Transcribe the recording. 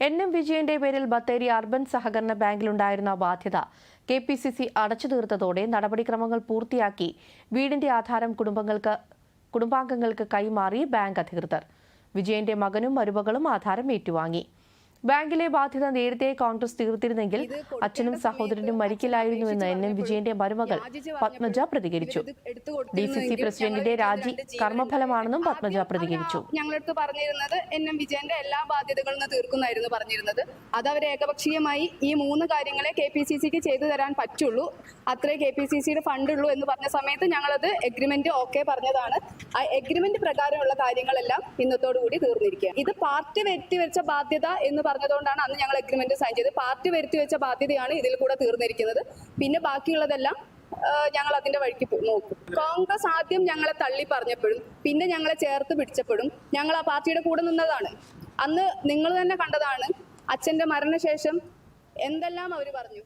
N M വിജയന്റെ പേരിൽ Bathery urban സഹകരണ ബാങ്കിലുണ്ടായിരുന്ന ബാധ്യത കെ പി സി സി അടച്ചു തീർത്തതോടെ നടപടിക്രമങ്ങൾ പൂർത്തിയാക്കി വീടിന്റെ ആധാരം കുടുംബങ്ങൾക്ക് കുടുംബാംഗങ്ങൾക്ക് കൈമാറി ബാങ്ക് അധികൃതർ. വിജയന്റെ മകനും മരുമകളും ആധാരം ഏറ്റുവാങ്ങി. ബാങ്കിലെ ബാധ്യത നേരത്തെ കോൺഗ്രസ് തീർത്തിരുന്നെങ്കിൽ അച്ഛനും സഹോദരനും മരിക്കില്ലായിരുന്നുവെന്ന് എൻ എം വിജയന്റെ മരുമകൾ പത്മജ പ്രതികരിച്ചു. ഡി സി സി പ്രസിഡന്റിന്റെ രാജി കർമ്മഫലമാണെന്നും പത്മജ പ്രതികരിച്ചു. ഞങ്ങളടുത്ത് പറഞ്ഞിരുന്നത് എൻ എം വിജയന്റെ എല്ലാ ബാധ്യതകളും തീർക്കുന്നായിരുന്നു പറഞ്ഞിരുന്നത്. അത് അവർ ഏകപക്ഷീയമായി ഈ മൂന്ന് കാര്യങ്ങളെ കെ പി സി സിക്ക് ചെയ്തു തരാൻ പറ്റുള്ളൂ. അത്രേ കെ പി സി സിയുടെ ഫണ്ട് ഉള്ളൂ എന്ന് പറഞ്ഞ സമയത്ത് ഞങ്ങളത് എഗ്രിമെന്റ് ഓക്കെ പറഞ്ഞതാണ്. ആ എഗ്രിമെന്റ് പ്രകാരമുള്ള കാര്യങ്ങളെല്ലാം ഇന്നത്തോടു കൂടി തീർന്നിരിക്കുകയാണ്. ഇത് പാർട്ടി വെട്ടിവെച്ച വെച്ച ബാധ്യത എന്ന് പറഞ്ഞതുകൊണ്ടാണ് അന്ന് ഞങ്ങൾ അഗ്രിമെന്റ് സൈൻ ചെയ്തത്. പാർട്ടി വരുത്തി വെച്ച ബാധ്യതയാണ് ഇതിൽ കൂടെ തീർന്നിരിക്കുന്നത്. പിന്നെ ബാക്കിയുള്ളതെല്ലാം ഞങ്ങൾ അതിന്റെ വഴിക്ക് നോക്കും. കോൺഗ്രസ് ആദ്യം ഞങ്ങളെ തള്ളി പറഞ്ഞപ്പോഴും പിന്നെ ഞങ്ങളെ ചേർത്ത് പിടിച്ചപ്പോഴും ഞങ്ങൾ ആ പാർട്ടിയുടെ കൂടെ നിന്നതാണ്. അന്ന് നിങ്ങൾ തന്നെ കണ്ടതാണ് അച്ഛന്റെ മരണശേഷം എന്തെല്ലാം അവർ പറഞ്ഞു.